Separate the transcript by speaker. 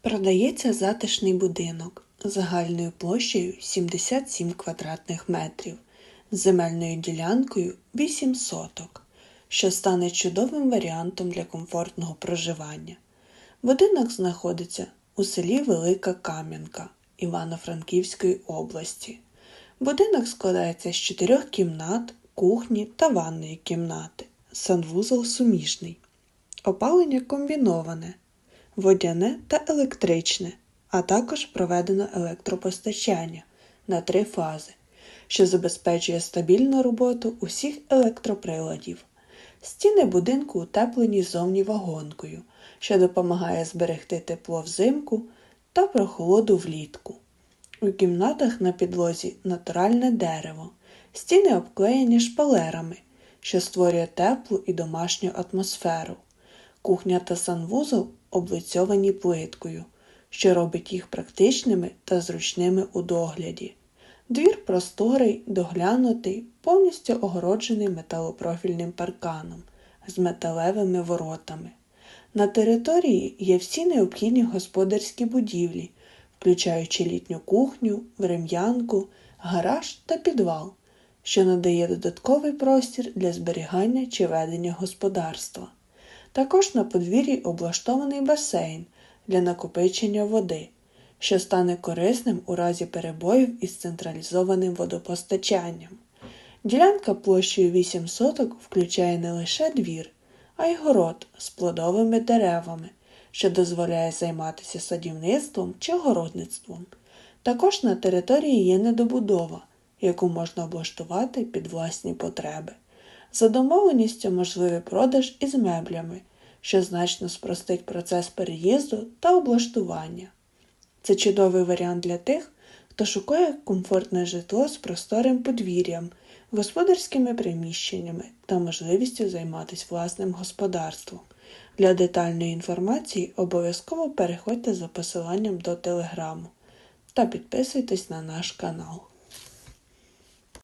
Speaker 1: Продається затишний будинок загальною площею 77 квадратних метрів земельною ділянкою 8 соток, що стане чудовим варіантом для комфортного проживання. Будинок знаходиться у селі Велика Кам'янка Івано-Франківської області. Будинок складається з чотирьох кімнат, кухні та ванної кімнати. Санвузол суміжний. Опалення комбіноване, водяне та електричне, а також проведено електропостачання на три фази, що забезпечує стабільну роботу усіх електроприладів. Стіни будинку утеплені ззовні вагонкою, що допомагає зберегти тепло взимку та прохолоду влітку. У кімнатах на підлозі натуральне дерево, стіни обклеєні шпалерами, що створює теплу і домашню атмосферу. Кухня та санвузол облицьовані плиткою, що робить їх практичними та зручними у догляді. Двір просторий, доглянутий, повністю огороджений металопрофільним парканом з металевими воротами. На території є всі необхідні господарські будівлі, включаючи літню кухню, врем'янку, гараж та підвал, що надає додатковий простір для зберігання чи ведення господарства. Також на подвір'ї облаштований басейн для накопичення води, що стане корисним у разі перебоїв із централізованим водопостачанням. Ділянка площею 8 соток включає не лише двір, а й город з плодовими деревами, що дозволяє займатися садівництвом чи городництвом. Також на території є недобудова, яку можна облаштувати під власні потреби. За домовленістю можливий продаж із меблями, що значно спростить процес переїзду та облаштування. Це чудовий варіант для тих, хто шукає комфортне житло з просторим подвір'ям, господарськими приміщеннями та можливістю займатися власним господарством. Для детальної інформації обов'язково переходьте за посиланням до телеграму та підписуйтесь на наш канал.